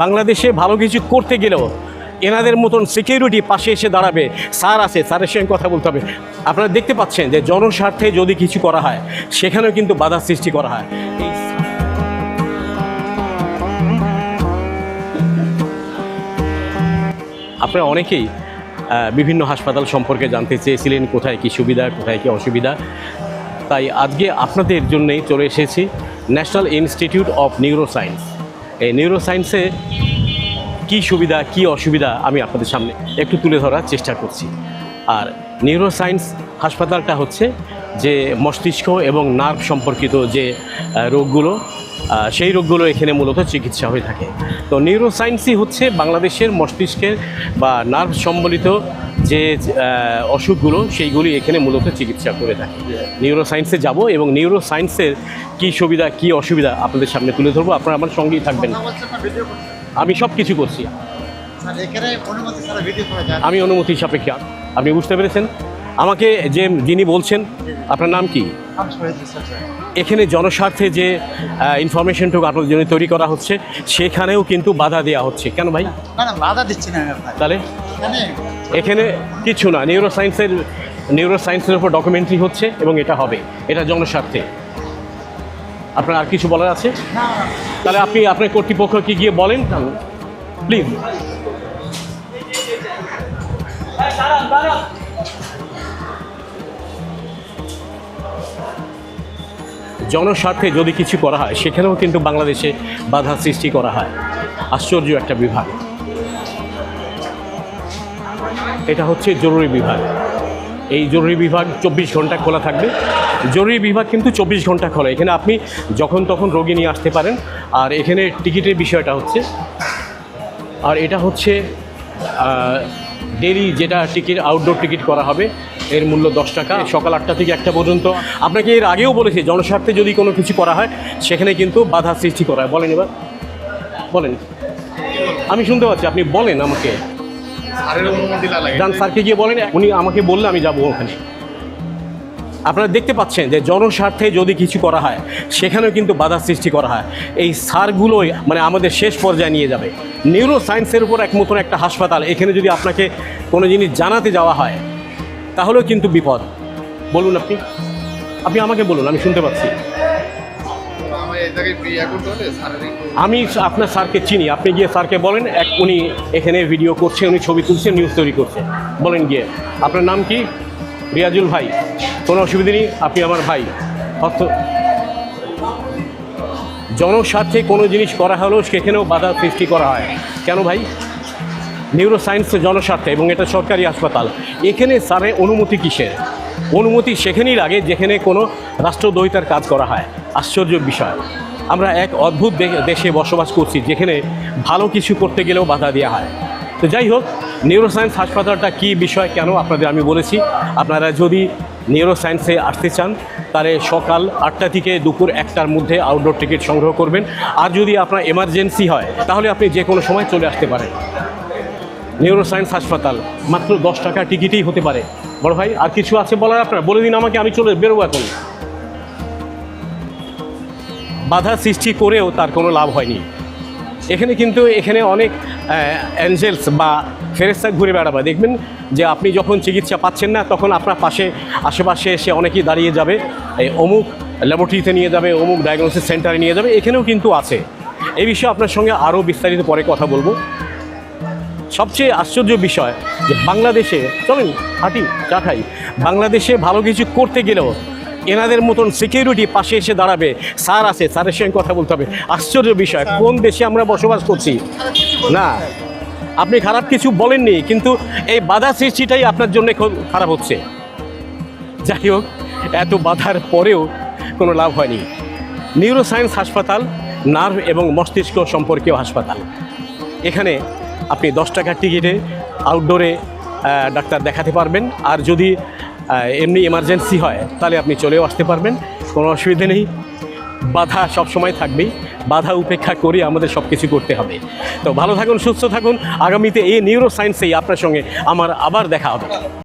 বাংলাদেশে ভালো কিছু করতে গেলেও এনাদের মতন সিকিউরিটি পাশে এসে দাঁড়াবে। স্যার আছে স্যারের সঙ্গে কথা বলতে হবে। আপনারা দেখতে পাচ্ছেন যে জনস্বার্থে যদি কিছু করা হয়, সেখানেও কিন্তু বাধা সৃষ্টি করা হয়। আপনারা অনেকেই বিভিন্ন হাসপাতাল সম্পর্কে জানতে চেয়েছিলেন, কোথায় কি সুবিধা, কোথায় কি অসুবিধা। তাই আজকে আপনাদের জন্যই চলে এসেছি ন্যাশনাল ইনস্টিটিউট অফ নিউরোসায়েন্স এই নিউরোসায়েন্সে কি সুবিধা, কি অসুবিধা আমি আপনাদের সামনে একটু তুলে ধরার চেষ্টা করছি। আর নিউরোসায়েন্স হাসপাতালটা হচ্ছে যে মস্তিষ্ক এবং নার্ভ সম্পর্কিত যে রোগগুলো সেই রোগগুলো এখানে মূলত চিকিৎসা হয়ে থাকে। তো নিউরোসায়েন্সই হচ্ছে বাংলাদেশের মস্তিষ্কের বা নার্ভ সম্বলিত যে অসুখগুলো সেইগুলি এখানে মূলত চিকিৎসা করে থাকে। নিউরোসায়েন্সে যাব এবং নিউরোসায়েন্সের কী সুবিধা কী অসুবিধা আপনাদের সামনে তুলে ধরবো। আপনারা আমার সঙ্গেই থাকবেন। আমি সব কিছু করছি। আমি অনুমতি সাপেক্ষে। আপনি বুঝতে পেরেছেন? আমাকে যে যিনি বলছেন আপনার নাম কি। এখানে জনস্বার্থে যে ইনফরমেশনটুকু আপনাদের জন্য তৈরি করা হচ্ছে সেখানেও কিন্তু বাধা দেওয়া হচ্ছে। কেন ভাই? না বাধা দিচ্ছি না তাহলে? এখানে কিছু না নিউরো সায়েন্সের নিউরো সায়েন্সের উপর ডকুমেন্টারি হচ্ছে এবং এটা হবে, এটা জনস্বার্থে। আপনার আর কিছু বলার আছে? তাহলে আপনি আপনার কর্তৃপক্ষ কর্তৃপক্ষকে গিয়ে বলেন প্লিজ জনস্বার্থে যদি কিছু করা হয়, সেখানেও কিন্তু বাংলাদেশে বাধা সৃষ্টি করা হয়। আশ্চর্য একটা বিভাগ। এটা হচ্ছে জরুরি বিভাগ। এই জরুরি বিভাগ চব্বিশ ঘণ্টা খোলা থাকবে। জরুরি বিভাগ কিন্তু চব্বিশ ঘণ্টা খোলা। এখানে আপনি যখন তখন রোগী নিয়ে আসতে পারেন। আর এখানে টিকিটের বিষয়টা হচ্ছে, আর এটা হচ্ছে ডেলি যেটা টিকিট, আউটডোর টিকিট করা হবে, এর মূল্য দশ টাকা। সকাল আটটা থেকে একটা পর্যন্ত। আপনাকে এর আগেও বলেছি, জনস্বার্থে যদি কোনো কিছু করা হয়, সেখানে কিন্তু বাধা সৃষ্টি করা হয়। বলেন এবার। বলেন। আমি শুনতে পাচ্ছি, আপনি বলেন আমাকে। স্যারকে গিয়ে বলেন, উনি আমাকে বললে আমি যাব ওখানে। আপনারা দেখতে পাচ্ছেন যে জনস্বার্থে যদি কিছু করা হয়, সেখানেও কিন্তু বাধা সৃষ্টি করা হয়। এই সারগুলোই মানে আমাদের শেষ পর্যায়ে নিয়ে যাবে। নিউরো সায়েন্সের উপর এক মতন একটা হাসপাতাল, এখানে যদি আপনাকে কোনো জিনিস জানাতে যাওয়া হয়, তাহলেও কিন্তু বিপদ। বলুন আপনি। আপনি আমাকে বলুন, আমি শুনতে পাচ্ছি। আমি আপনার স্যারকে চিনি। আপনি গিয়ে স্যারকে বলেন, এক উনি এখানে ভিডিও করছে, উনি ছবি তুলছে নিউজ তৈরি করছে। বলেন গিয়ে। আপনার নাম কি? রিয়াজুল ভাই। কোনো অসুবিধা নেই, আপনি আমার ভাই। অর্থ জনস্বার্থে কোনো জিনিস করা হলেও সেখানেও বাধা সৃষ্টি করা হয়। কেন ভাই? নিউরো সায়েন্স জনস্বার্থে এবং এটা সরকারি হাসপাতাল। এখানে স্যারের অনুমতি কিসের? অনুমতি সেখানেই লাগে যেখানে কোনো রাষ্ট্রদ্রোহিতার কাজ করা হয়। আশ্চর্য বিষয়। আমরা এক অদ্ভুত দেশে বসবাস করছি, যেখানে ভালো কিছু করতে গেলেও বাধা দেওয়া হয়। তো যাই হোক নিউরোসায়েন্স হাসপাতালটা কী বিষয়, কেন আপনাদের আমি বলেছি। আপনারা যদি নিউরোসায়েন্সে আসতে চান, তাহলে সকাল আটটা থেকে দুপুর একটার মধ্যে আউটডোর টিকিট সংগ্রহ করবেন। আর যদি আপনার এমার্জেন্সি হয়, তাহলে আপনি যে কোনো সময় চলে আসতে পারেন। নিউরোসায়েন্স হাসপাতাল, মাত্র দশ টাকা টিকিটেই হতে পারে। বড় ভাই, আর কিছু আছে বলার আপনার? বলে দিন আমাকে, আমি চলে বেরোবো এখন। বাধা সৃষ্টি করেও তার কোনো লাভ হয়নি। এখানে কিন্তু এখানে অনেক অ্যাঞ্জেলস বা ফেরেস্তা ঘুরে বেড়াবে। দেখবেন যে আপনি যখন চিকিৎসা পাচ্ছেন না, তখন আপনার পাশে, আশেপাশে এসে অনেকেই দাঁড়িয়ে যাবে। এই অমুক ল্যাবরেটরিতে নিয়ে যাবে, অমুক ডায়াগনোসিস সেন্টারে নিয়ে যাবে। এখানেও কিন্তু আছে। এই বিষয়ে আপনার সঙ্গে আরও বিস্তারিত পরে কথা বলব। সবচেয়ে আশ্চর্য বিষয় যে বাংলাদেশে, চলেন, হাঁটি, চা খাই। বাংলাদেশে ভালো কিছু করতে গেলেও এনাদের মতন সিকিউরিটি পাশে এসে দাঁড়াবে। স্যার আছে স্যারের সঙ্গে কথা বলতে হবে। আশ্চর্য বিষয় কোন দেশে আমরা বসবাস করছি? না। আপনি খারাপ কিছু বলেননি কিন্তু এই বাধা সৃষ্টিটাই আপনার জন্য খুব খারাপ হচ্ছে। যাই হোক এত বাধার পরেও কোনো লাভ হয়নি। নিউরোসায়েন্স হাসপাতাল নার্ভ এবং মস্তিষ্ক সম্পর্কীয় হাসপাতাল। এখানে আপনি দশ টাকার টিকিটে আউটডোরে ডাক্তার দেখাতে পারবেন। আর যদি এমনি এমার্জেন্সি হয়, তাহলে আপনি চলেও আসতে পারবেন, কোনো অসুবিধে নেই। বাধা সব সময় থাকবেই, বাধা উপেক্ষা করে আমাদের সব কিছু করতে হবে। তো ভালো থাকুন, সুস্থ থাকুন, আগামীতে এই নিউরো সায়েন্সেই আপনার সঙ্গে আমার আবার দেখা হবে।